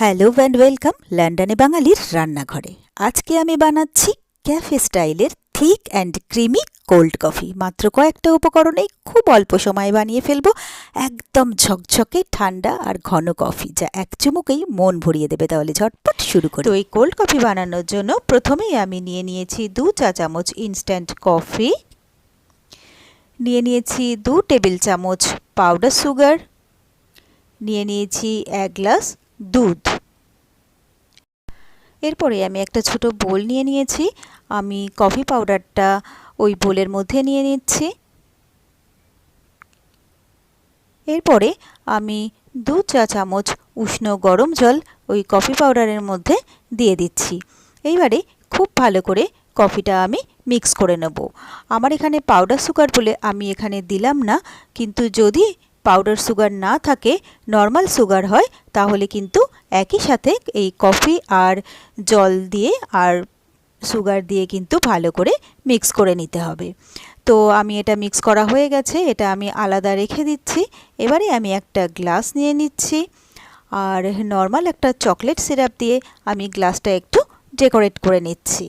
Hello and welcome লন্ডনে বাঙালির রান্নাঘরে। আজকে আমি বানাচ্ছি ক্যাফে স্টাইলের thick and creamy cold coffee মাত্র কয়েকটা উপকরণেই খুব অল্প সময়ে বানিয়ে ফেলব। একদম ঝকঝকে ঠান্ডা আর ঘন কফি যা এক চুমুকেই মন ভরিয়ে দেবে। তাহলে ঝটপট শুরু করি। তো এই কোল্ড কফি বানানোর জন্য প্রথমেই আমি নিয়ে নিয়েছি দু চা চামচ ইনস্ট্যান্ট কফি নিয়ে নিয়েছি দু টেবিল চামচ পাউডার সুগার নিয়ে নিয়েছি এক গ্লাস দুধ। এরপরে আমি একটা ছোট বোল নিয়ে নিয়েছি। আমি কফি পাউডারটা ওই বোলের মধ্যে নিয়ে নিচ্ছি। এরপরে আমি দু চা চামচ উষ্ণ গরম জল ওই কফি পাউডারের মধ্যে দিয়ে দিচ্ছি। এইবারে খুব ভালো করে কফিটা আমি মিক্স করে নেব। আমার এখানে পাউডার সুগার বলে আমি এখানে দিলাম না, কিন্তু যদি পাউডার সুগার না থাকে নর্মাল সুগার হয়, তাহলে কিন্তু একই সাথে এই কফি আর জল দিয়ে আর সুগার দিয়ে কিন্তু ভালো করে মিক্স করে নিতে হবে। তো আমি এটা মিক্স করা হয়ে গেছে, এটা আমি আলাদা রেখে দিচ্ছি। এবারে আমি একটা গ্লাস নিয়ে নিচ্ছি। আর নর্মাল একটা চকলেট সিরাপ দিয়ে আমি গ্লাসটা একটু ডেকোরেট করে নিচ্ছি।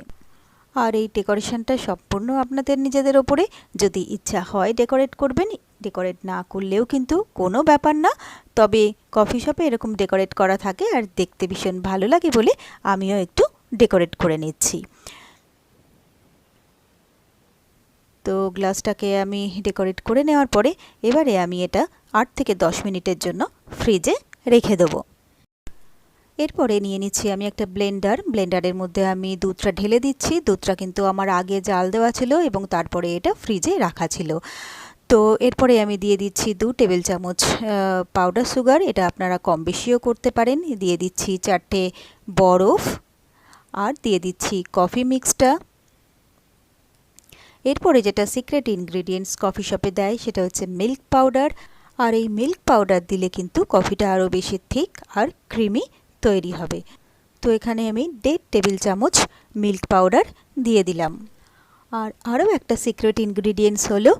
আর এই ডেকোরেশনটা সম্পূর্ণ আপনাদের নিজেদের ওপরে। যদি ইচ্ছা হয় ডেকোরেট করবেন, ডেকোরেট না করলেও কিন্তু কোনো ব্যাপার না। তবে কফি শপে এরকম ডেকোরেট করা থাকে আর দেখতে ভীষণ ভালো লাগে বলে আমিও একটু ডেকোরেট করে নিচ্ছি। তো গ্লাসটাকে আমি ডেকোরেট করে নেওয়ার পরে এবারে আমি এটা আট থেকে দশ মিনিটের জন্য ফ্রিজে রেখে দেবো। এরপরে নিয়ে নিচ্ছি আমি একটা ব্লেন্ডার। ব্লেন্ডারের মধ্যে আমি দুধটা ঢেলে দিচ্ছি। দুধটা কিন্তু আমার আগে জাল দেওয়া ছিল এবং তারপরে এটা ফ্রিজে রাখা ছিল। তো এরপরে আমি দিয়ে দিচ্ছি দু টেবিল চামচ পাউডার সুগার এটা আপনারা কম বেশিও করতে পারেন। দিয়ে দিচ্ছি চারটে বরফ আর দিয়ে দিচ্ছি কফি মিক্সটা এরপরে যেটা সিক্রেট ইনগ্রিডিয়েন্টস কফি শপে দেয় সেটা হচ্ছে মিল্ক পাউডার আর এই মিল্ক পাউডার দিলে কিন্তু কফিটা আরও বেশি থিক আর ক্রিমি তৈরি হবে। তো এখানে আমি দেড় টেবিল চামচ মিল্ক পাউডার দিয়ে দিলাম। আর আরও একটা সিক্রেট ইনগ্রিডিয়েন্টস হলো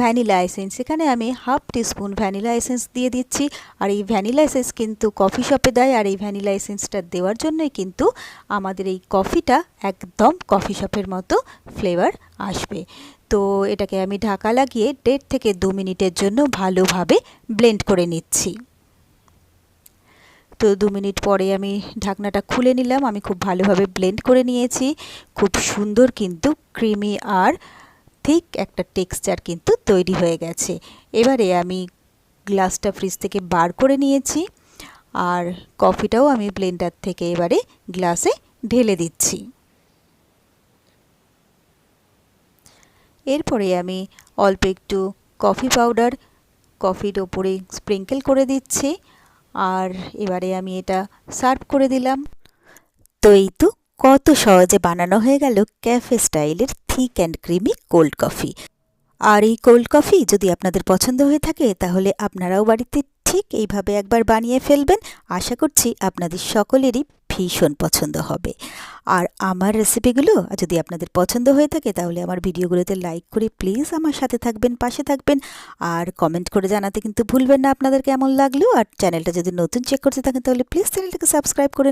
ভ্যানিলা এসেন্স। এখানে আমি হাফ টিস্পুন ভ্যানিলা এসেন্স দিয়ে দিচ্ছি। আর এই ভ্যানিলা এসেন্স কিন্তু কফি শপে দেয়। আর এই ভ্যানিলা এসেন্সটা দেওয়ার জন্যই কিন্তু আমাদের এই কফিটা একদম কফি শপের মতো ফ্লেভার আসবে। তো এটাকে আমি ঢাকা লাগিয়ে দেড় থেকে দু মিনিটের জন্য ভালোভাবে ব্লেন্ড করে নিচ্ছি। তো দু মিনিট পরে আমি ঢাকনাটা খুলে নিলাম। আমি খুব ভালোভাবে ব্লেন্ড করে নিয়েছি। খুব সুন্দর কিন্তু ক্রিমি আর ঠিক একটা টেক্সচার কিন্তু তৈরি হয়ে গেছে। এবারে আমি গ্লাসটা ফ্রিজ থেকে বার করে নিয়েছি আর কফিটাও আমি ব্লেন্ডার থেকে এবারে গ্লাসে ঢেলে দিচ্ছি। এরপরে আমি অল্প একটু কফি পাউডার কফির ওপরে স্প্রিঙ্কেল করে দিচ্ছি। আর এবারে আমি এটা সার্ভ করে দিলাম। তো এই তো কত সহজে বানানো হয়ে গেল ক্যাফে স্টাইলের thick and creamy cold coffee. আর এই কোল্ড কফি যদি আপনাদের পছন্দ হয়ে থাকে, তাহলে আপনারাও বাড়িতে ঠিক এইভাবে একবার বানিয়ে ফেলবেন। আশা করছি আপনাদের সকলেরই ভীষণ পছন্দ হবে। আর আমার রেসিপিগুলো যদি আপনাদের পছন্দ হয়ে থাকে, তাহলে আমার ভিডিওগুলোতে লাইক করে প্লিজ আমার সাথে থাকবেন, পাশে থাকবেন। আর কমেন্ট করে জানাতে কিন্তু ভুলবেন না আপনাদের কেমন লাগল। আর চ্যানেলটা যদি নতুন চেক করতে থাকেন, তাহলে প্লিজ চ্যানেলটাকে সাবস্ক্রাইব করে